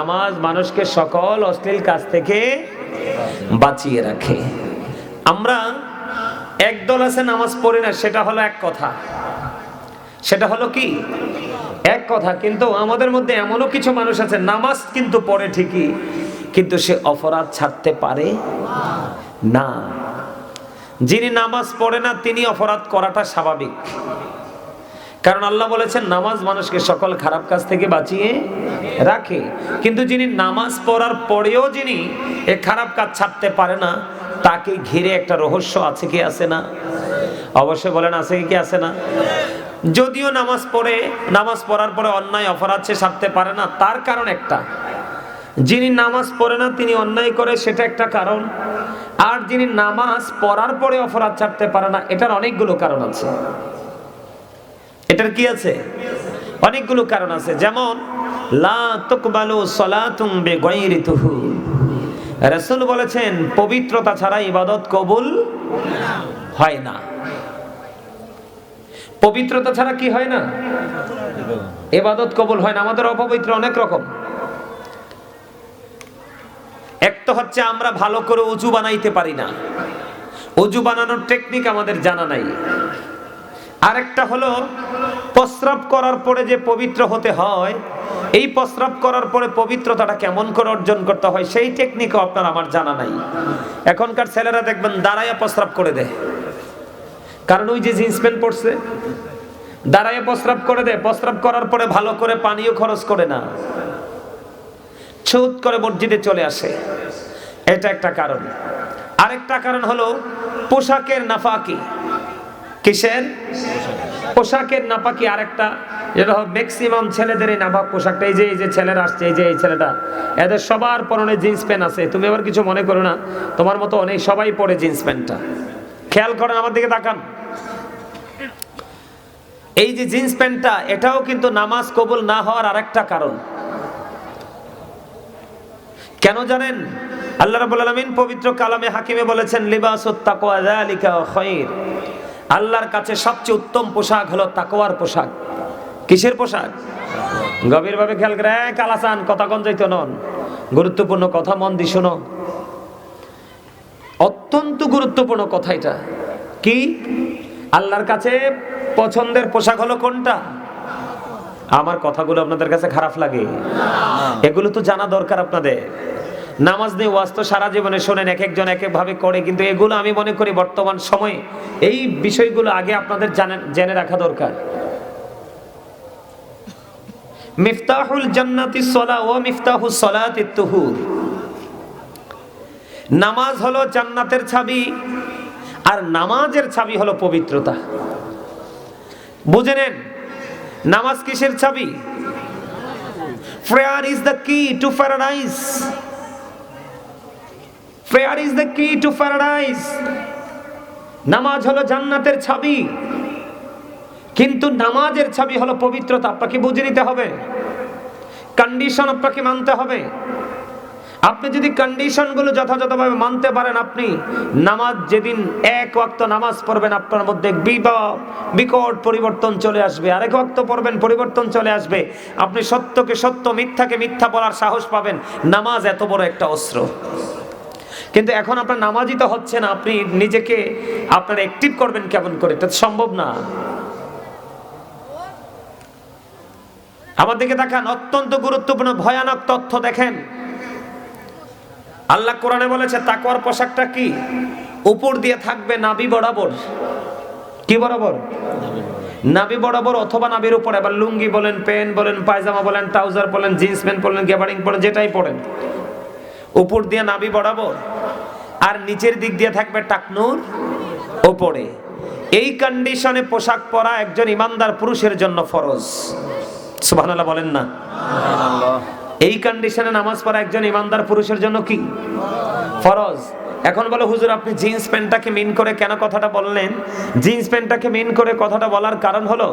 নামাজ মানুষকে সকল অশ্লীল কাজ থেকে বাঁচিয়ে রাখে। আমরা একদল আছে নামাজ পড়ি না, সেটা হলো এক কথা। সেটা হলো কি? এক কথা, কিন্তু আমাদের মধ্যে এমনও কিছু মানুষ আছে, নামাজ কিন্তু পড়ে ঠিকই, কিন্তু সে অপরাধ ছাড়তে পারে না। যিনি নামাজ পড়ে না, তিনি অপরাধ করাটা স্বাভাবিক। কারণ আল্লাহ বলেছেন, নামাজ মানুষকে সকল খারাপ কাজ থেকে বাঁচিয়ে রাখে। কিন্তু যিনি নামাজ পড়ার পরেও যিনি এ খারাপ কাজ ছাড়তে পারে না, তাকে ঘিরে একটা রহস্য আছে কি আছে না? অবশ্যই বলেন, আছে কি আছে না? যদিও নামাজ পড়ে, নামাজ পড়ার পরে অন্যায় অপরাধ সে ছাড়তে পারে না, তার কারণ একটা। যিনি নামাজ পড়ে না, তিনি অন্যায় করে, সেটা একটা কারণ। আর যিনি নামাজ পড়ার পরে অপরাধ ছাড়তে পারে না, এটার অনেকগুলো কারণ আছে। এটার কি আছে? অনেকগুলো কারণ আছে। যেমন বলেছেন, পবিত্রতা ছাড়া ইবাদত কবুল হয় না। পবিত্রতা ছাড়া কি হয় না? ইবাদত কবুল হয় না। আমাদের অপবিত্র অনেক রকম। এক তো হচ্ছে, আমরা ভালো করে উজু বানাইতে পারি না। উজু বানানোর টেকনিক আমাদের জানা নাই। আরেকটা হলো, প্রস্রাব করার পরে যে পবিত্র হতে হয়, এই প্রস্রাব করার পরে পবিত্রতাটা কেমন করে অর্জন করতে হয়, সেই টেকনিকও আপনার আমার জানা নাই। এখনকার ছেলেরা দেখবেন দাঁড়াইয়া প্রস্রাব করে দেয়। কারণ ওই যে জিন্স প্যান্ট পরছে দাঁড়াইয়া প্রস্রাব করে দেয়। প্রস্রাব করার পরে ভালো করে পানিও খরচ করে না। ছুত করে মসজিদে চলে আসে। এটা একটা কারণ। আরেকটা কারণ হলো, পোশাকের নাফাকি। কিসের? পোশাকের নাপাকি আরেকটা। যেটা হবে ম্যাক্সিমাম ছেলেদের এই নাপাক পোশাকটা। এই যে এই যে ছেলেরা আসছে, এই যে, এই ছেলেটা। এদের সবার পরনে জিন্স প্যান্ট আছে। তুমি আবার কিছু মনে করো না। তোমার মতো অনেক সবাই পরে জিন্স প্যান্টটা খেয়াল করেন আমার দিকে তাকান। এই যে জিন্স প্যান্টটা এটাও কিন্তু নামাজ কবুল না হওয়ার আরেকটা কারণ। কেন জানেন? আল্লাহ রাব্বুল আলামিন পবিত্র কালামে হাকিমে বলেছেন, লিবাসুত তাকওয়া যালিকা খায়র আল্লাহর কাছে সবচেয়ে উত্তম পোশাক হলো তাকোয়ার পোশাক। কিসের পোশাক? গভীরভাবে খেয়াল করে "এই কালাসান কথা কন যাইতো নন? গুরুত্বপূর্ণ কথা মন দি শোনো। অত্যন্ত গুরুত্বপূর্ণ কথা এটা। কি? আল্লাহর কাছে পছন্দের পোশাক হলো কোনটা? আমার কথাগুলো আপনাদের কাছে খারাপ লাগে। এগুলো তো জানা দরকার আপনাদের। নামাজ নিয়ে ওয়াজ তো সারা জীবনে শোনেন, এক একজন এক এক ভাবে করে, কিন্তু এগুলো আমি মনে করি বর্তমান সময়ে এই বিষয়গুলো আগে আপনাদের জানেন জেনে রাখা দরকার। মিফতাহুল জান্নাতি সলা ও মিফতাহু সলাতি তুহুর। নামাজ হলো জান্নাতের ছাবি, আর নামাজের ছাবি হলো পবিত্রতা। বুঝে নেন, নামাজ কিসের ছাবি? Prayer is the key to paradise prayer is the key to paradise নামাজ হলো জান্নাতের ছাবি। কিন্তু নামাজের ছাবি হলো পবিত্রতা, আপনাকে বুঝে নিতে হবে। কন্ডিশন আপনাকে মানতে হবে। আপনি যদি কন্ডিশনগুলো যথাযথভাবে মানতে পারেন আপনি, নামাজ যেদিন এক ওয়াক্ত নামাজ পড়বেন, আপনার মধ্যে বিকট পরিবর্তন চলে আসবে। আরেক ওয়াক্ত পড়বেন, পরিবর্তন চলে আসবে। আপনি সত্যকে সত্য, মিথ্যাকে মিথ্যা বলার সাহস পাবেন। নামাজ এত বড় একটা অস্ত্র। কিন্তু এখন আপনার নামাজই তো হচ্ছে না, আপনি নিজেকে আপনার অ্যাক্টিভ করবেন কেমন করে? এটা সম্ভব না। আমার দিকে দেখান অত্যন্ত গুরুত্বপূর্ণ, ভয়ানক তথ্য দেখেন। আল্লাহ কোরআনে বলেছে, তাকওয়ার পোশাকটা কি? উপর দিয়ে থাকবে নাবি বরাবর। কি বরাবর? নাবি বরাবর অথবা নাবির উপর। এবার লুঙ্গি বলেন, প্যান্ট বলেন, পায়জামা বলেন, ট্রাউজার বলেন, জিন্স প্যান্ট বলেন গ্যাবারিং পরেন যেটাই পড়েন উপর দিয়ে নাবি বরাবর। আর নিচের দিক দিয়ে থাকবে টাকনুর ওপরে। এই কন্ডিশনে পোশাক পরা একজন ইমানদার পুরুষের জন্য ফরজ। সুবহানাল্লাহ বলেন না। এই কন্ডিশনে নামাজ পড়া একজন ইমানদার পুরুষের জন্য কি? ফরজ। এখন বলো হুজুর আপনি জিন্স প্যান্টটাকে মিন করে কেন কথাটা বললেন? জিন্স প্যান্টটাকে মিন করে কথাটা বলার কারণ হলো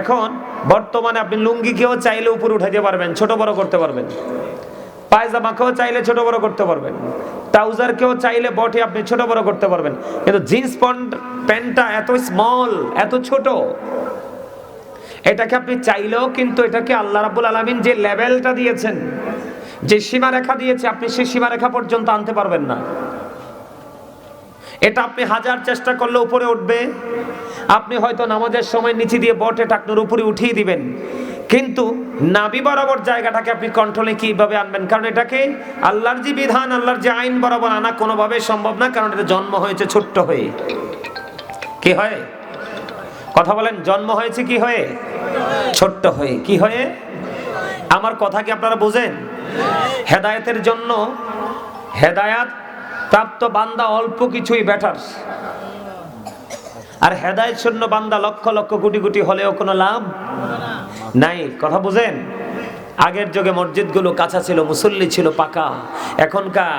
এখন বর্তমানে আপনি লুঙ্গিকেও চাইলে উপরে উঠাইতে পারবেন ছোট বড় করতে পারবেন। পায়জামাকেও চাইলে ছোট বড় করতে পারবেন। ট্রাউজারকেও চাইলে বটে, আপনি ছোট বড় করতে পারবেন। কিন্তু জিন্স প্যান্ট, প্যান্টটা এত স্মল এত ছোট, এটাকে আপনি চাইলেও কিন্তু এটাকে আল্লাহ রাব্বুল আলামিন যে লেভেলটা দিয়েছেন, যে সীমারেখা দিয়েছে, আপনি সেই সীমারেখা পর্যন্ত আনতে পারবেন না। এটা আপনি হাজার চেষ্টা করলে উপরে উঠবে। আপনি হয়তো নামাজের সময় নিচে দিয়ে বটে, টাকনোর উপরে উঠিয়ে দিবেন। কিন্তু নাবি বরাবর জায়গাটাকে আপনি কন্ট্রোলে কীভাবে আনবেন? কারণ এটাকে আল্লাহর যে বিধান, আল্লাহর যে আইন বরাবর আনা কোনোভাবে সম্ভব না, কারণ এটা জন্ম হয়েছে ছোট্ট হয়ে। কি হয়? কথা বলেন, জন্ম হয়েছে কি হয়ে? ছোট্ট হয়ে। কি হয়ে? আমার কথা কি আপনারা বোঝেন? হেদায়েতের জন্য হেদায়াত প্রাপ্ত বান্দা অল্প কিছুই বেটার আর হেদায়েত শূন্য বান্দা লক্ষ লক্ষ কোটি কোটি হলেও কোনো লাভ নাই, কথা বুঝেন? আগের যুগে মসজিদগুলো কাঁচা ছিল, মুসল্লি ছিল পাকা। এখনকার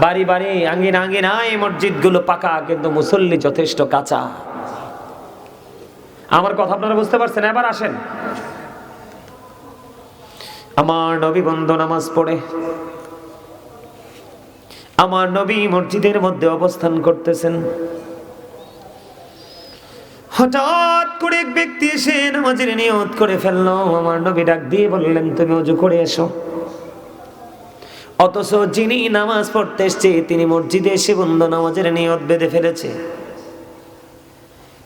বাড়ি বাড়ি আঙ্গিন আঙ্গিনায় মসজিদগুলো পাকা, কিন্তু মুসল্লি যথেষ্ট কাঁচা। আমার কথা আপনারা বুঝতে পারছেন? এবার আসেন। আমার নবী বন্ধ নামাজ পড়ে। আমার নবী মসজিদের মধ্যে অবস্থান করতেছেন। হঠাৎ করে এক ব্যক্তি এসে নামাজের নিয়ত করে ফেলল। আমার নবী ডাক দিয়ে বললেন, তুমি অজু করে এসো। অথচ যিনি নামাজ পড়তে এসছে, তিনি মসজিদে এসে বন্ধ নামাজের নিয়ত বেঁধে ফেলেছে।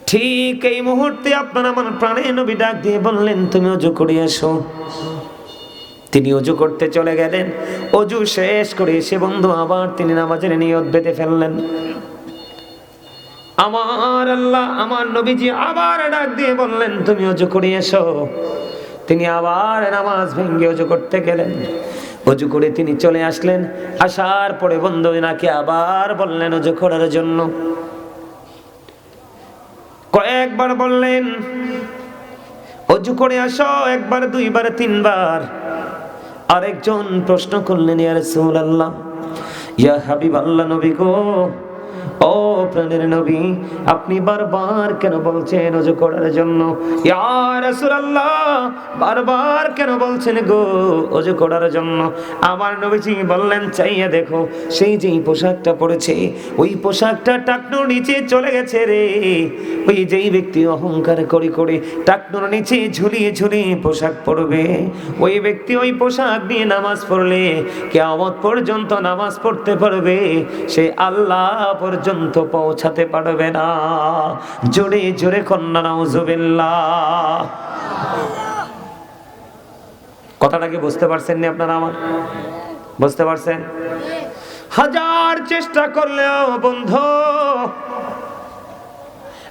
ঠিক এই মুহূর্তে আপনার আমার প্রাণে নবী ডাক দিয়ে বললেন, তুমি অজু করে এসো। তিনি অজু করতে চলে গেলেন। অজু শেষ করে এসে বন্ধু আবার তিনি নামাজের নিয়ত বেঁধে ফেললেন। আমার আল্লাহ, আমার নবীজি আবার ডাক দিয়ে বললেন, তুমি অজু করে এসো। তিনি আবার নামাজ ভেঙ্গে অজু করতে গেলেন। অজু করে তিনি চলে আসলেন। আসার পরে বন্ধু নাকি আবার বললেন অজু করার জন্য। কয়েকবার বললেন, অজু করে আসো, একবার, দুইবার, তিনবার। আরেকজন প্রশ্ন করলেন, ইয়া আল্লাহ ইয়া হাবিব আল্লাহ নবী গো ও প্রাণের নবী, আপনি বারবার কেন বলছেন অজু করার জন্য? বারবার কেন বলছেন গো অজু করার জন্য? আমার নবীজি বললেন, চাইয়া দেখো, সেই যেই পোশাকটা পরেছে, ওই পোশাকটা টাকনোর নিচে চলে গেছে রে। ওই যেই ব্যক্তি অহংকার করে করে টাকনোর নিচে ঝুলিয়ে ঝুলিয়ে পোশাক পরবে, ওই ব্যক্তি ওই পোশাক নিয়ে নামাজ পড়লে, কেয়ামত পর্যন্ত নামাজ পড়তে পারবে। সে আল্লাহ পর্যন্ত পৌঁছাতে পারবে না। জোরে জোরে কন্যা কথাটা কি বুঝতে পারছেন নি আপনারা আমার? বুঝতে পারছেন? হাজার চেষ্টা করলেও বন্ধু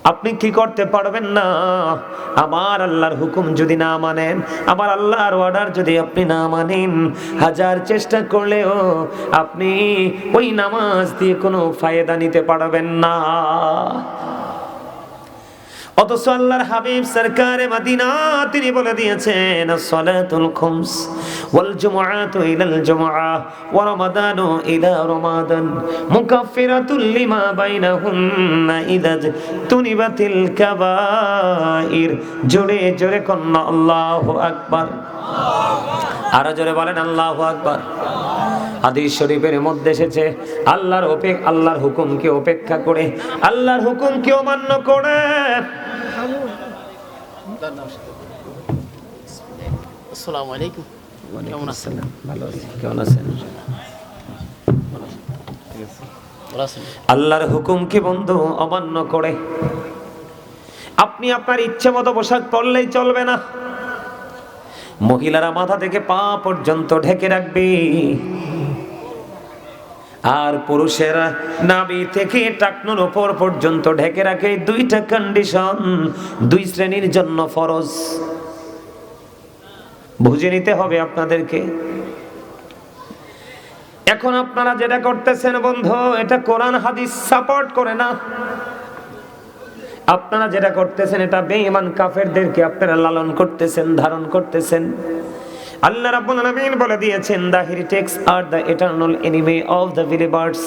আপনি কি করতে পারবেন না? আমার আল্লাহর হুকুম যদি না মানেন, আমার আল্লাহর অর্ডার যদি আপনি না মানেন, হাজার চেষ্টা করলেও আপনি ওই নামাজ দিয়ে কোনো ফায়দা নিতে পারবেন না। অথচ আল্লাহর হাবিব সরকারে মদিনা, তিনি বলে দিয়েছেন, সলাতুল খুমস ওয়াল জুমআতু ইলাল জুমআ ওয়া রমাদানু ইলা রমাদান মুকাফফিরাতুল লিমা বাইনাহুন্না ইদা তুনিবাতিল কাবাইর। জোরে জোরে কন্না আল্লাহু আকবার। আরও জোরে বলেন, আল্লাহু আকবার। হাদিস শরীফের মধ্যে এসেছে, আল্লাহর অপেক আল্লাহর হুকুমকে উপেক্ষা করে, আল্লাহর হুকুমকে অমান্য করে। আসসালামু আলাইকুম। কেমন আছেন? ভালো আছি। কেমন আছেন। আল্লাহর হুকুমকে বন্ধু অমান্য করে। আপনি আপনার ইচ্ছে মতো পোশাক পরলেই চলবে না। মহিলারা মাথা থেকে পা পর্যন্ত ঢেকে রাখবে। আর পুরুষেরা নাবি থেকে টাকনুর ওপর পর্যন্ত ঢেকে রাখে দুইটা কন্ডিশন দুই শ্রেণির জন্য ফরজ। বুঝে নিতে হবে আপনাদেরকে। এখন আপনারা যেটা করতেছেন বন্ধু, এটা কোরআন, হাদিস সাপোর্ট করে না। আপনারা যেটা করতেছেন, এটা বেঈমান কাফেরদেরকে আপনারা লালন করতেছেন, ধারণ করতেছেন। আল্লাহ রাব্বুল আলামিন বলে দিয়েছেন the heretics are the eternal enemy of the believers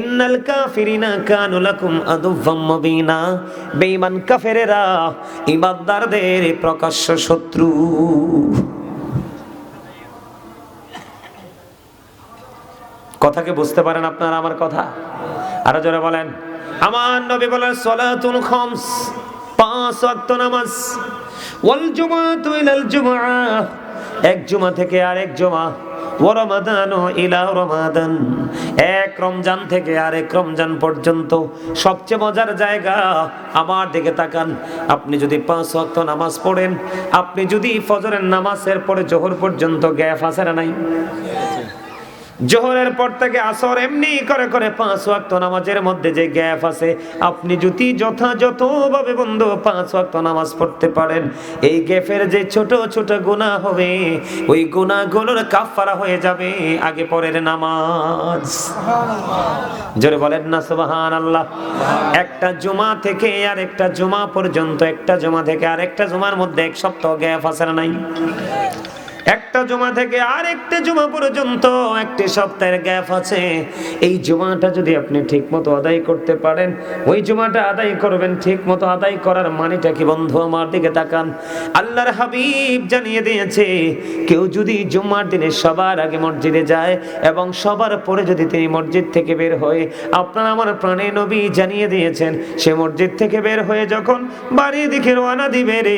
ইন্নাল কাফিরিনা কানু লাকুম আদুওয়াম মুবিনা. বেঈমান কাফেরেরা, ইমানদারদের প্রকাশ্য শত্রু। কথাকে বুঝতে পারেন আপনারা আমার কথা? আরও জোরে বলেন। আমার নবী বলেন, সলাতুল খামস, পাঁচ ওয়াক্ত নামাজ। ওয়াল জুমাতু ইলাল জুমআ। এক জুমা থেকে আরেক জুমা। এক রমজান থেকে রমজান পর্যন্ত সবচেয়ে মজার জায়গা তাকান। আপনি যদি পাঁচ নামাজ পড়েন, আপনি যদি ফজরের নামাজের পরে জোহর পর্যন্ত গ্যাপ আছে নাই? জোহরের পর থেকে আসর এমনি করে করে পাঁচ ওয়াক্ত নামাজের মধ্যে যে গ্যাপ আছে, আপনি যদি যথাযথভাবে বন্ধু পাঁচ ওয়াক্ত নামাজ পড়তে পারেন, এই গ্যাপের যে ছোট ছোট গুনাহ হবে, ওই গুনাহগুলোর কাফারা হয়ে যাবে আগে পরের নামাজ। জোরে বলেন না সুবাহান আল্লাহ একটা জুমা থেকে আর একটা জুমা পর্যন্ত, একটা জুমা থেকে আর একটা জুমার মধ্যে এক সপ্তাহ গ্যাপ আছে না নাই? একটা জমা থেকে আরেকটা জমা পর্যন্ত একটি সপ্তাহের গ্যাপ আছে। এই জমাটা যদি আপনি ঠিক মতো আদায় করতে পারেন, ওই জমাটা আদায় করবেন ঠিক মতো আদায় করার মানেটা কি বন্ধু আমার দিকে তাকান। আল্লাহর হাবিব জানিয়ে দিয়েছে, কেউ যদি জুম্মার দিনে সবার আগে মসজিদে যায় এবং সবার পরে যদি তিনি মসজিদ থেকে বের হয়ে, আপনার আমার প্রাণে নবী জানিয়ে দিয়েছেন, সে মসজিদ থেকে বের হয়ে যখন বাড়ির দিকে রওনা দিবে রে,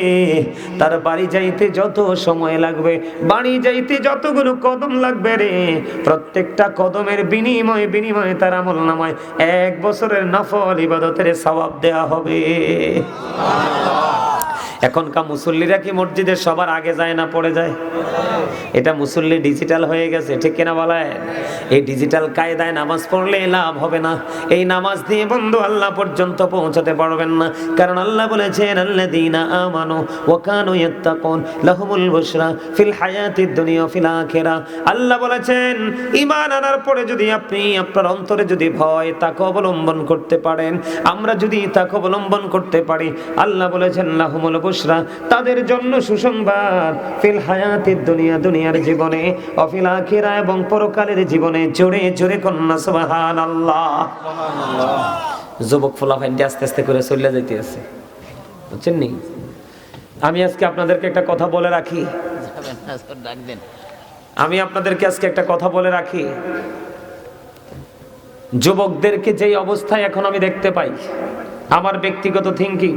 তার বাড়ি যাইতে যত সময় লাগবে বাড়ি যাইতে যতগুলো কদম লাগবে রে, প্রত্যেকটা কদমের বিনিময়ে বিনিময়ে তার আমল নামায় এক বছরের নফল ইবাদতের সবাব দেয়া হবে। এখনকার মুসল্লিরা কি মসজিদের সবার আগে যায় না পড়ে যায়? এটা মুসল্লি ডিজিটাল হয়ে গেছে, ঠিক কিনা বলায় এই ডিজিটাল কায়দায় নামাজ পড়লে লাভ হবে না। এই নামাজ দিয়ে বন্ধু আল্লাহ পর্যন্ত পৌঁছাতে পারবেন না। কারণ আল্লাহ বলেছেন কানু লাহুমুল বুশরা ফিল হায়াতিদ দুনিয়া ফিল আখিরা আল্লাহ বলেছেন, ঈমান আনার পরে যদি আপনি আপনার অন্তরে যদি ভয়, তাকে অবলম্বন করতে পারেন। আমরা যদি তাকে অবলম্বন করতে পারি, আল্লাহ বলেছেন, লাহুমুল বুশরা তাদের জন্য সুসংবাদ। ফিল হায়াতিদ দুনিয়া, দুনিয়ার জীবনে, অফিল আখিরা এবং পরকালের জীবনে জোরে জোরে কন্যা, সুবহানাল্লাহ। যুবক ফোলাফাইনটি আস্তে আস্তে করে চলে যাইতে আছে বুঝছেন নি? আমি আজকে আপনাদেরকে একটা কথা বলে রাখি। আমি আপনাদেরকে আজকে একটা কথা বলে রাখি। যুবকদেরকে যেই অবস্থায় এখন আমি দেখতে পাই, আমার ব্যক্তিগত থিঙ্কিং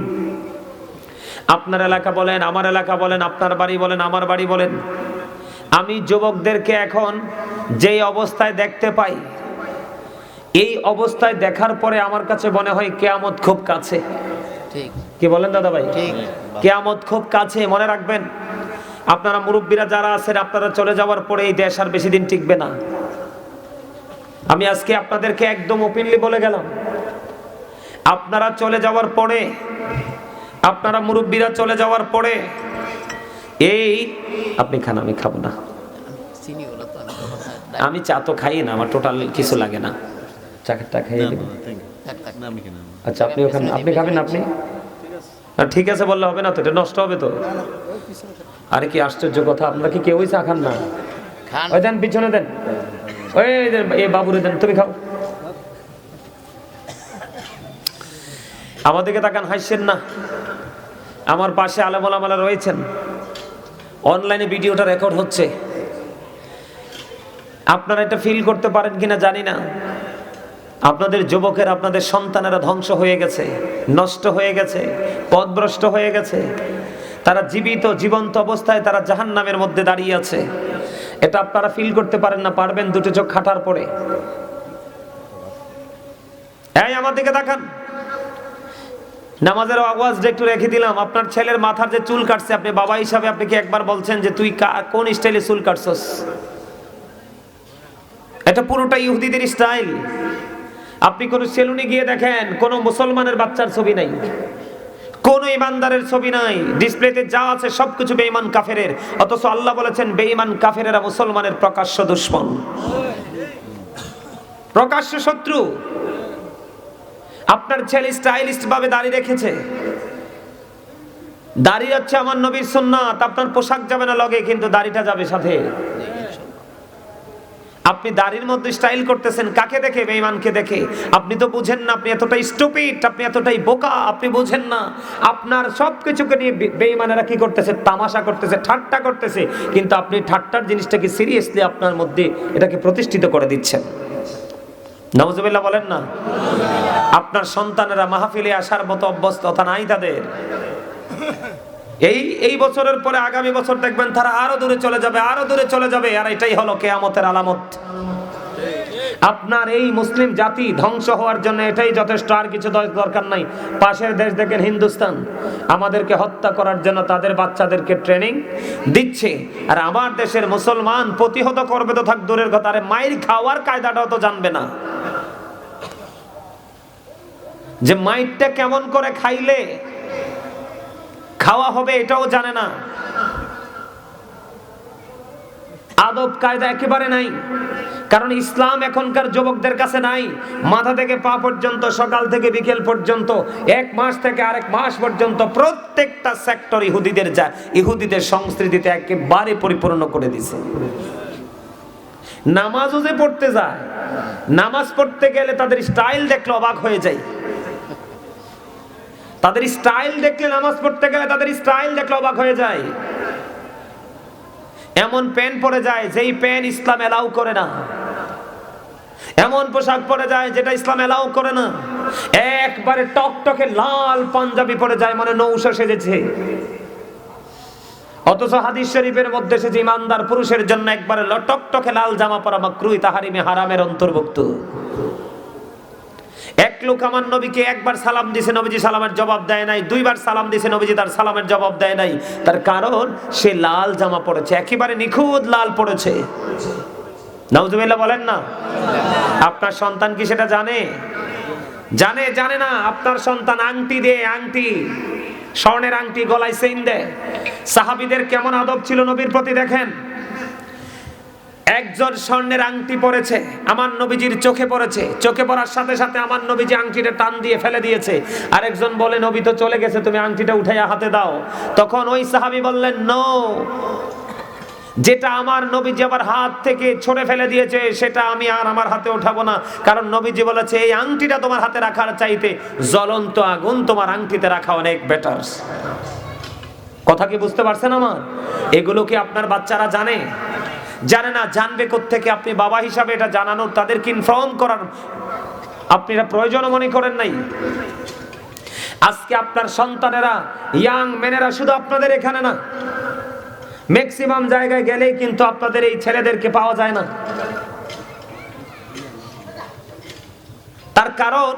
আপনার এলাকা বলেন আমার এলাকা বলেন আপনার বাড়ি বলেন আমার বাড়ি বলেন। আমি যুবকদেরকে এখন যেই অবস্থায় দেখতে পাই এই অবস্থায় দেখার পরে আমার কাছে মনে হয় কেয়ামত খুব কাছে। ঠিক। কি বলেন দাদা ভাই? কেয়ামত খুব কাছে মনে রাখবেন। আপনারা মুরব্বীরা যারা আছেন আপনারা চলে যাওয়ার পরে এই দেশ আর বেশি দিন টিকবে না। আমি আজকে আপনাদেরকে একদম ওপেনলি বলে গেলাম। আপনারা চলে যাওয়ার পরে আপনারা মুরব্বীরা চলে যাওয়ার পরে এই আপনি খান আমি খাব না। আমি চা তো খাই না আমার টোটাল কিছু লাগে না। চা চা খাইয়ে দেবেন? থাক আচ্ছা আপনি ওখানে আপনি খাবেন আপনি? না, ঠিক আছে বললে হবে না তো এটা নষ্ট হবে তো। আরে কি আশ্চর্য কথা আপনারা কি কেউই চা খান না? খান। ওই দেন পিছনে দেন। ওই দেন এই বাবুরে দেন তুমি খাও। আমাদেরকে তাকান হাসছেন না? আমার পাশে আলেমালা রয়েছেন। অনলাইনে ভিডিওটা রেকর্ড হচ্ছে। আপনারা এটা ফিল করতে পারেন কিনা জানি না। আপনাদের যুবকের, আপনাদের সন্তানেরা ধ্বংস হয়ে গেছে, নষ্ট হয়ে গেছে পথভ্রষ্ট হয়ে গেছে। তারা জীবিত, জীবন্ত অবস্থায় তারা জাহান্নামের মধ্যে দাঁড়িয়ে আছে। এটা আপনারা ফিল করতে পারেন না, পারবেন দুটো চোখ খাটার পরে। এই, আমার দিকে দেখান নামাজের আওয়াজটা একটু রেখে দিলাম। আপনার ছেলের মাথার যে চুল কাটছে, আপনি বাবা হিসাবে আপনি কি একবার বলছেন যে, তুই কোন স্টাইলে চুল কাটছস? এটা পুরোটা ইহুদিদের স্টাইল। আপনি কোন সেলুনে গিয়ে দেখেন, কোন মুসলমানের বাচ্চার ছবি নাই, কোন ইমানদারের ছবি নাই। ডিসপ্লেতে যা আছে সবকিছু বেঈমান কাফেরের। অথচ আল্লাহ বলেছেন, বেঈমান কাফেরেরা মুসলমানের প্রকাশ্য দুশ্মন। প্রকাশ্য শত্রু। আপনার ছেলে স্টাইলিস্ট ভাবে দাঁড়িয়ে রেখেছে। দাড়ি হচ্ছে আমার নবীর সুন্নাত। আপনার পোশাক যাবে না লগে, কিন্তু দাড়িটা যাবে সাথে। আপনি দাড়ির মধ্যে স্টাইল করতেছেন, কাকে দেখে? বেঈমানকে দেখে। আপনি তো বুঝেন না, আপনি এতটাই স্টুপিড আপনি এতটাই বোকা, আপনি বুঝেন না। আপনার সব কিছুকে নিয়ে বেঈমানেরা কি করতেছে? তামাশা করতেছে, ঠাট্টা করতেছে। কিন্তু আপনি ঠাট্টার জিনিসটাকে সিরিয়াসলি আপনার মধ্যে এটাকে প্রতিষ্ঠিত করে দিচ্ছেন। নওয়াজুবিল্লাহ বলেন না? আপনার সন্তানেরা মাহফিলে আসার মতো অভ্যস্ততা নাই তাদের। এই এই বছরের পরে আগামী বছর দেখবেন তারা আরও দূরে চলে যাবে, আরও দূরে চলে যাবে, আর এটাই হলো কেয়ামতের আলামত। আপনার এই মুসলিম জাতি ধ্বংস হওয়ার জন্য এটাই যথেষ্ট, আর কিছু দর- দরকার নাই। পাশের দেশ দেখেন হিন্দুস্তান, আমাদেরকে হত্যা করার জন্য তাদের বাচ্চাদেরকে ট্রেনিং দিচ্ছে। আর আমার দেশের মুসলমান প্রতিহত করবে তো থাক, দূরের কথা, আরে মায়ের খাওয়ার কায়দাটাও তো জানবে না। যে মাইটটা কেমন করে খাইলে খাওয়া হবে এটাও জানে না। আদব কায়দা একেবারে নাই। কারণ ইসলাম এখনকার যুবকদের কাছে নাই। মাথা থেকে পা পর্যন্ত, সকাল থেকে বিকেল পর্যন্ত, এক মাস থেকে আরেক মাস পর্যন্ত প্রত্যেকটা সেক্টর ইহুদিদের যা, ইহুদিদের সংস্কৃতিতে একেবারে পরিপূর্ণ করে দিছে। নামাজও যে পড়তে যায়, নামাজ পড়তে গেলে তাদের স্টাইল দেখলে অবাক হয়ে যায়। তাদের স্টাইল দেখলে নামাজ পড়তে গেলে তাদের স্টাইল দেখলে অবাক হয়ে যায়। এমন প্যান্ট পরে যায় যেই প্যান্ট ইসলাম এলাও করে না। এমন পোশাক পরে যায় যেটা ইসলাম এলাও করে না। একবারে টকটকে লাল পাঞ্জাবি পরে যায় মানে নৌশা সেজেছে। অথচ হাদিস শরীফের মধ্যে সে যে ইমানদার পুরুষের জন্য একবারে টকটকে লাল জামা পরা মাকরুই তাহারিমে হারামের অন্তর্ভুক্ত। এক লোক আমার নবীকে একবার সালাম দিছে, নবীজি সালামের জবাব দেয় নাই। দুইবার সালাম দিছে, নবীজি তার সালামের জবাব দেয় নাই। তার কারণ, সে লাল জামা পড়েছে একেবারে নিখুঁত লাল পড়েছে নাউজুবিল্লাহ বলেন না? আপনার সন্তান কি সেটা জানে? জানে জানে না। আপনার সন্তান আংটি দে, আংটি। স্বর্ণের আংটি, গলায় সেইন দেয় সাহাবিদের কেমন আদব ছিল নবীর প্রতি দেখেন? একজন স্বর্ণের আংটি পরেছে, আমার নবীজির চোখে পড়েছে। চোখে পড়ার সাথে সাথে আমার নবীজি আংটিটা টান দিয়ে ফেলে দিয়েছে। আরেকজন বলে, নবী তো চলে গেছে, তুমি আংটিটা উঠাইয়া হাতে দাও। তখন ওই সাহাবি বললেন, নো, যেটা আমার নবীজি আমার হাত থেকে ছড়ে ফেলে দিয়েছে, সেটা আমি আর আমার হাতে উঠাবো না। কারণ নবীজি বলেছে, এই আংটিটা তোমার হাতে রাখার চাইতে জ্বলন্ত আগুন তোমার আংটিতে রাখা অনেক বেটার কথা কি বুঝতে পারছেন আমার? এগুলো কি আপনার বাচ্চারা জানে? জানে না, জানবে থেকে আপনি বাবা হিসাবে এটা জানানোর, তাদেরকে ইনফর্ম করার। আপনি এটা প্রয়োজন মনে করেন নাই। আজকে আপনার সন্তানেরা ইয়াং মেনেরা শুধু আপনাদের এখানে না ম্যাক্সিমাম জায়গায় গেলেই কিন্তু আপনাদের এই ছেলেদেরকে পাওয়া যায় না। তার কারণ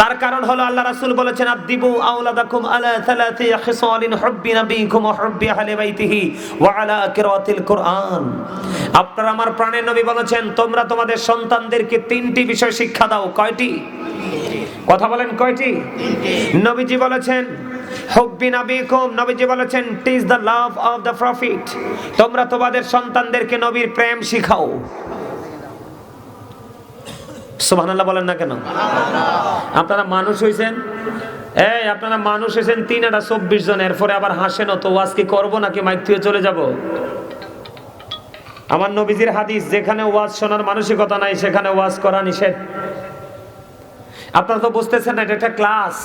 তার কারণ হলো আল্লাহ রাসূল বলেছেন আদিবু আওলাদাকুম আলা থালাতি খিসালিন হুব্বি নবীকুম ওয়া হুব্বি আহলি বাইতিহি ওয়া আলা কিরাতিল কুরআন। আপনারা আমার প্রাণের নবী বলেছেন, তোমরা তোমাদের সন্তানদেরকে তিনটি বিষয় শিক্ষা দাও। কয়টি? কথা বলেন কয়টি? নবীজি বলেছেন, হুব্বি নবীকুম। নবীজি বলেছেন teach the love of the prophet তোমরা তোমাদের সন্তানদেরকে নবীর প্রেম শিখাও। সুবহানাল্লাহ বলেন না কেন? আপনারা মানুষ হইছেন, এই আপনারা মানুষ হয়েছেন তিন একটা চব্বিশ জন, এরপরে আবার হাসেন তো ওয়াজ কি করব নাকি? মাইক থেকে চলে যাব? আমার নবীজির হাদিস, যেখানে ওয়াজ শোনার মানসিকতা নাই, সেখানে ওয়াজ করা নিষেধ। আপনারা তো বুঝতেছেন না, এটা একটা ক্লাস।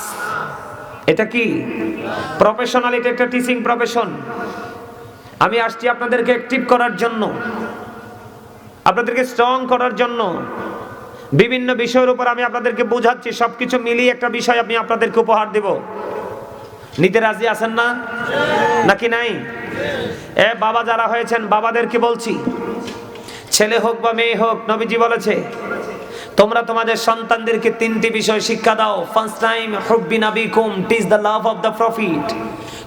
এটা কি? প্রফেশনাল এটা একটা টিচিং প্রফেশন আমি আসছি আপনাদেরকে অ্যাক্টিভ করার জন্য। আপনাদেরকে স্ট্রং করার জন্য। বিভিন্ন বিষয়ের উপর আমি আপনাদেরকে বোঝাচ্ছি, সবকিছু মিলিয়ে একটা বিষয় আমি আপনাদেরকে উপহার দেব। নিতে রাজি আছেন না? নাকি নাই? এ, বাবা যারা হয়েছেন বাবাদেরকে বলছি? ছেলে হোক বা মেয়ে হোক, নবীজি বলেছে, তোমরা তোমাদের সন্তানদেরকে তিনটি বিষয় শিক্ষা দাও। ফার্স্ট টাইম হুব্বি নাবিকুম teach the love of the prophet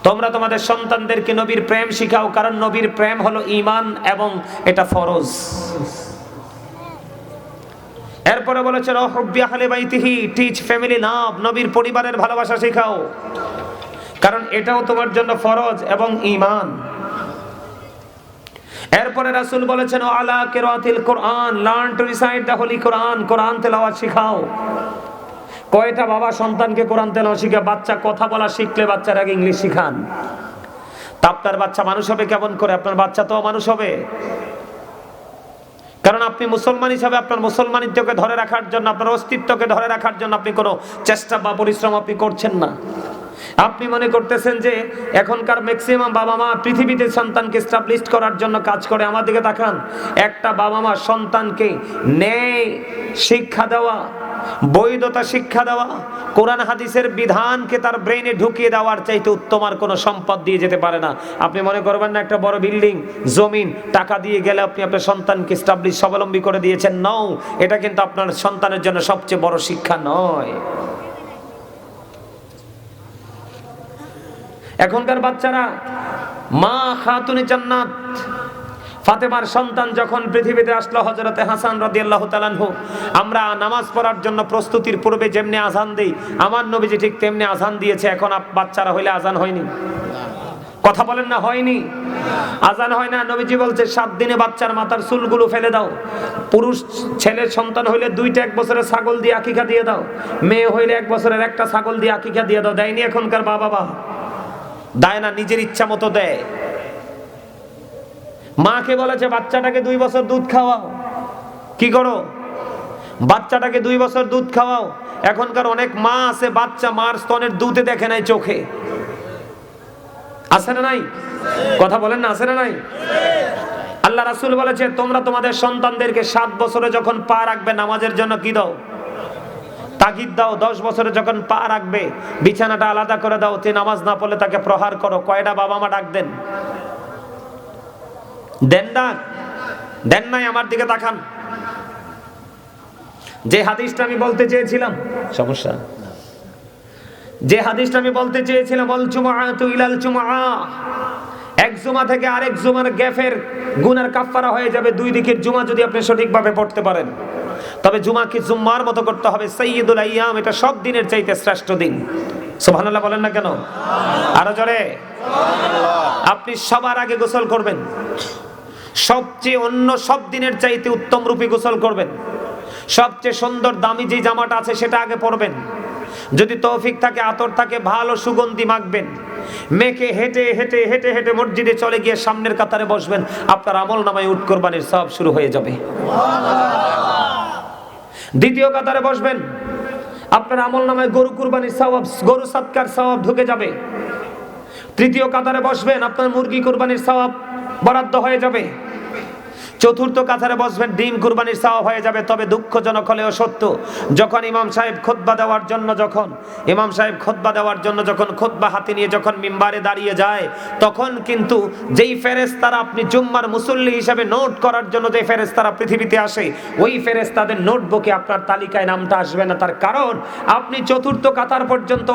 তোমরা তোমাদের সন্তানদেরকে নবীর প্রেম শিখাও, কারণ নবীর প্রেম হলো ঈমান এবং এটা ফরজ। এরপরে বলেছে রহব্বি আহলে বাইতিহি টিচ ফ্যামিলি লাভ নবীর পরিবারের ভালোবাসা শেখাও। কারণ এটাও তোমার জন্য ফরজ এবং ইমান এরপরে রাসূল বলেছেন, ও আলা কিরাতিল কোরআন learn to recite the holy Quran কোরআন তেলাওয়াত শিখাও। কয়টা বাবা সন্তানকে কোরআন তেলাওয়াত শিখা, বাচ্চা কথা বলা শিখলে বাচ্চার আগে ইংলিশ শিখান। তা আপনার বাচ্চা মানুষ হবে কেমন করে? আপনার বাচ্চা তো মানুষ হবে। কারণ আপনি মুসলমান হিসাবে আপনার মুসলমানিত্বকে ধরে রাখার জন্য, আপনার অস্তিত্বকে ধরে রাখার জন্য আপনি কোনো চেষ্টা বা পরিশ্রম আপনি করছেন না। আপনি মনে করতেছেন যে এখনকার ম্যাক্সিমাম বাবা মা পৃথিবীতে সন্তানকে স্টাবলিশ করার জন্য কাজ করে? আমার দিকে তাকান। একটা বাবা মা সন্তানকে ন্যায় শিক্ষা দেওয়া, বৈধতা শিক্ষা দেওয়া, কোরআন হাদিসের বিধানকে তার ব্রেনে ঢুকিয়ে দেওয়ার চাইতে উত্তম আর কোনো সম্পদ দিয়ে যেতে পারে না। আপনি মনে করবেন না, একটা বড় বিল্ডিং জমিন, টাকা দিয়ে গেলে আপনি আপনার সন্তানকে স্টাবলিশ স্বাবলম্বী করে দিয়েছেন। নও এটা কিন্তু আপনার সন্তানের জন্য সবচেয়ে বড় শিক্ষা নয়। এখনকার বাচ্চারা, মা খাতুনে জান্নাত। ফাতেমার সন্তান যখন পৃথিবীতে আসলো হজরতে হাসান রাদিয়াল্লাহু তাআলাহু আমরা নামাজ পড়ার জন্য প্রস্তুতির পূর্বে যেমনি আজান দেই, আমার নবীজি ঠিক তেমনি আজান দিয়েছে, এখন বাচ্চারা হইলে আজান হয়নি। কথা বলেন না, হয়নি। আজান হয় না, নবীজি বলছে, সাত দিনে বাচ্চার মাথার চুলগুলো ফেলে দাও। পুরুষ ছেলের সন্তান হইলে দুইটা এক বছরের ছাগল দিয়ে আকিকা দিয়ে দাও। মেয়ে হইলে এক বছরের একটা ছাগল দিয়ে আকিকা দিয়ে দাও। দেয়নি এখনকার মা বাবা দেয় না নিজের ইচ্ছা মতো দেয়। মাকে বলেছে, বাচ্চাটাকে দুই বছর দুধ খাওয়াও। কি করো? বাচ্চাটাকে দুই বছর দুধ খাওয়াও। এখনকার অনেক মা আছে, বাচ্চা মার স্তনের দুধে দেখে নাই চোখে। আছে না নাই? কথা বলেন না, আছে না নাই? আল্লাহ রাসুল বলেছে, তোমরা তোমাদের সন্তানদেরকে সাত বছরে যখন পা রাখবে, নামাজের জন্য কি দাও? তাগিদ দাও, দশ বছরে যখন পা রাখবে, বিছানাটা আলাদা করে দাও তে নামাজ না পড়লে তাকে প্রহার করো। কয়টা বাবা মা ডাক দেন? দেন ডাক দেন নাই আমার দিকে তাকান। যে হাদিসটা আমি বলতে চেয়েছিলাম, সমস্যা? যে হাদিসটা আমি বলতে চেয়েছিলাম, অল জুমআতু ইলাল জুমআ। এক জুমা থেকে আরেক জুমার গ্যাফের গুনার কাফফারা হয়ে যাবে, দুই দিকের জুমা যদি আপনি সঠিকভাবে পড়তে পারেন। তবে জুমাকে জুম্মার মতো করতে হবে। সাইয়্যিদুল আইয়াম, এটা সব দিনের চাইতে শ্রেষ্ঠ দিন। সুবহানাল্লাহ বলেন না কেন? আরও জোরে। আপনি সবার আগে গোসল করবেন। সবচেয়ে অন্য সব দিনের চাইতে উত্তম রূপে গোসল করবেন। সবচেয়ে সুন্দর দামি যে জামাটা আছে সেটা আগে পরবেন। যদি তৌফিক থাকে, আতর থাকে, ভালো সুগন্ধি মাখবেন। মেখে হেঁটে হেঁটে হেঁটে হেঁটে মসজিদে চলে গিয়ে সামনের কাতারে বসবেন। আপনার আমল নামায় উট কোরবানির সব শুরু হয়ে যাবে। দ্বিতীয় কাতারে বসবেন। আপনার আমল নামায় গরু কুরবানির সওয়াব, গরু সৎকার সওয়াব ঢুকে যাবে। তৃতীয় কাতারে বসবেন, আপনার মুরগি কুরবানির সওয়াব বরাদ্দ হয়ে যাবে। চতুর্থ কাতারে বসবেন ডিম কুরবানির সওয়াব হয়ে যাবে, তবে দুঃখজনক হলেও সত্য, যখন ইমাম সাহেব খুতবা দেওয়ার জন্য যখন, ইমাম সাহেব খুতবা দেওয়ার জন্য যখন খুতবা হাতে নিয়ে যখন মিম্বারে দাঁড়িয়ে যায়, তখন কিন্তু যেই ফেরেশতারা আপনি জুম্মার মুসল্লি হিসেবে নোট করার জন্য যে ফেরেশতারা পৃথিবীতে আসে, ওই ফেরেশতাদের নোটবুকে আপনার তালিকায় নামটা আসবে না। তার কারণ, আপনি চতুর্থ কাতার পর্যন্ত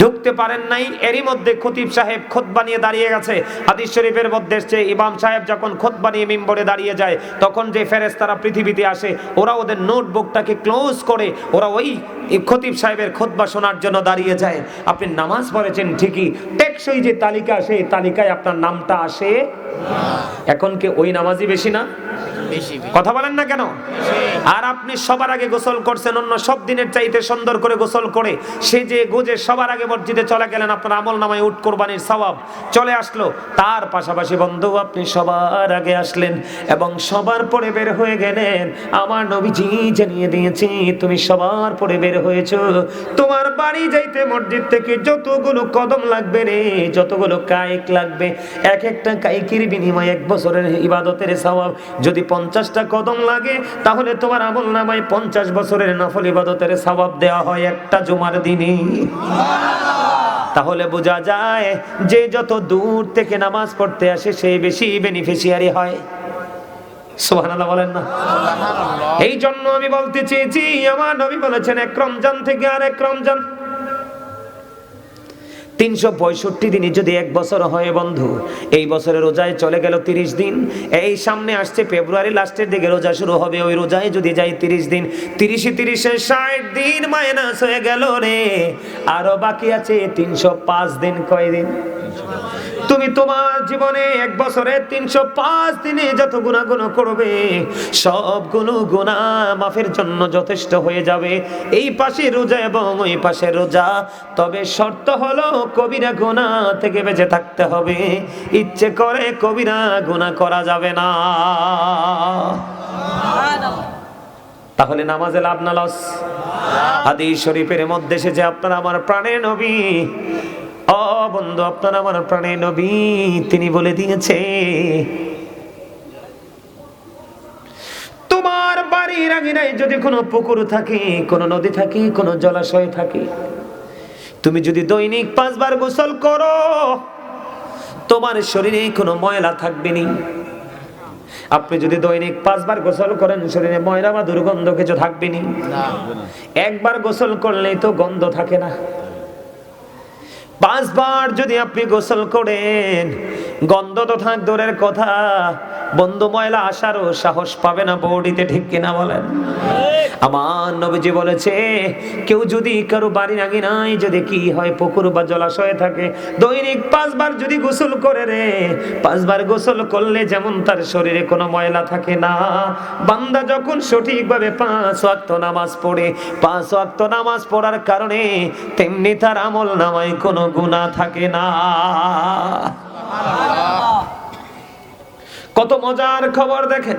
ঢুকতে পারেন নাই, এরই মধ্যে খতিব সাহেব খোদবা নিয়ে দাঁড়িয়ে গেছে। হাদিস শরীফের মধ্যে ইমাম সাহেব যখন খোদবা নিয়ে মিম্বরে দাঁড়িয়ে যায়। তখন যে ফেরেস্তারা পৃথিবীতে আসে, ওরা ওদের নোটবুকটাকে ক্লোজ করে ওরা ওই খতিব সাহেবের খোদবা শোনার জন্য দাঁড়িয়ে যায়। আপনি নামাজ পড়েছেন ঠিকই, টেকসই যে তালিকা সেই তালিকায় আপনার নামটা আসে। এখন কি ওই নামাজই বেশি না। কথা বলেন না কেন? আর আপনি সবার আগে গোসল করছেন অন্য সব দিনের চাইতে সুন্দর করে গোসল করে সে যে গোজে সবার আগে মসজিদে চলে গেলেন আপনার আমল নামায় উট কোরবানির সওয়াব। চলে আসলো। তার পাশাপাশি বন্ধু আপনি সবার আগে আসলেন এবং সবার পরে বের হয়ে গেলেন। আমার নবীজি জানিয়ে দিয়েছি তুমি সবার পরে বের হয়েছো। তোমার বাড়ি যাইতে মসজিদ থেকে যতগুলো কদম লাগবে রে যতগুলো কায়েক লাগবে এক একটা কাইকের বিনিময়ে এক বছরের ইবাদতের সওয়াব। যদি পঞ্চাশটা কদম লাগে তাহলে তোমার আমল নামায় পঞ্চাশ বছরের নফল ইবাদতের সওয়াব দেওয়া হয় একটা জুমার দিনে তাহলে বোঝা যায় যে যত দূর থেকে নামাজ পড়তে আসে সে বেশি বেনিফিশিয়ারি হয়। বলেন না? এই জন্য আমি বলতে চেয়েছি আমার নবী বলেছেন এক রমজান থেকে আর এক রমজান। তিনশো পঁয়ষট্টি দিনই যদি এক বছর হয় বন্ধু, এই বছরে রোজায় চলে গেল তিরিশ দিন। এই সামনে আসছে ফেব্রুয়ারি, লাস্টের দিকে রোজা শুরু হবে। ওই রোজায় যদি যাই তিরিশ দিন, তিরিশে তিরিশে ষাট দিন মাইনাস হয়ে গেল রে। আরও বাকি আছে তিনশো পাঁচ দিন কয় দিন তুমি তোমার জীবনে এক বছরে তিনশো পাঁচ দিনে যত গুণাগুণ করবে, সব গুণ গুণা মাফের জন্য যথেষ্ট হয়ে যাবে। এই পাশে রোজা এবং ওই পাশে রোজা। তবে শর্ত হলো কবিরা গুণা থেকে বেঁচে থাকতে হবে। ইচ্ছে করে কবিরা গুণা করা যাবে না। তাহলে নামাজে লাভ না লস? হাদিস শরীফের মধ্যে এসেছে, আপনারা আমার প্রাণের নবী ও বন্ধু আপনার আমার প্রাণে নবী তিনি বলে দিয়েছে তোমার বাড়ির আঙিনায় যদি কোনো পুকুর থাকে কোনো নদী থাকে কোনো জলাশয় থাকে তুমি যদি দৈনিক পাঁচবার গোসল করো তোমার শরীরে কোনো ময়লা থাকবে না। আপনি যদি দৈনিক পাঁচবার গোসল করেন শরীরে ময়লা বা দুর্গন্ধ কিছু থাকবে না। একবার গোসল করলেই তো গন্ধ থাকে না। পাঁচবার যদি আপনি গোসল করেন গন্ধ তো থাক দূরের কথা। বন্ধু ময়লা আসারও সাহস পাবে না বৌডিতে ঠিক কিনা বলেন? আমার নবীজি বলেছে, কেউ যদি কারও বাড়ির আগে নাই, যদি কি হয় পুকুর বা জলাশয়ে থাকে, দৈনিক পাঁচবার যদি গোসল করে রে, পাঁচবার গোসল করলে যেমন তার শরীরে কোনো ময়লা থাকে না। বান্দা যখন সঠিকভাবে পাঁচ ওয়াক্ত নামাজ পড়ে, পাঁচ ওয়াক্ত নামাজ পড়ার কারণে তেমনি তার আমল নামায় কোনো গুণা থাকে না। কত মজার খবর দেখেন।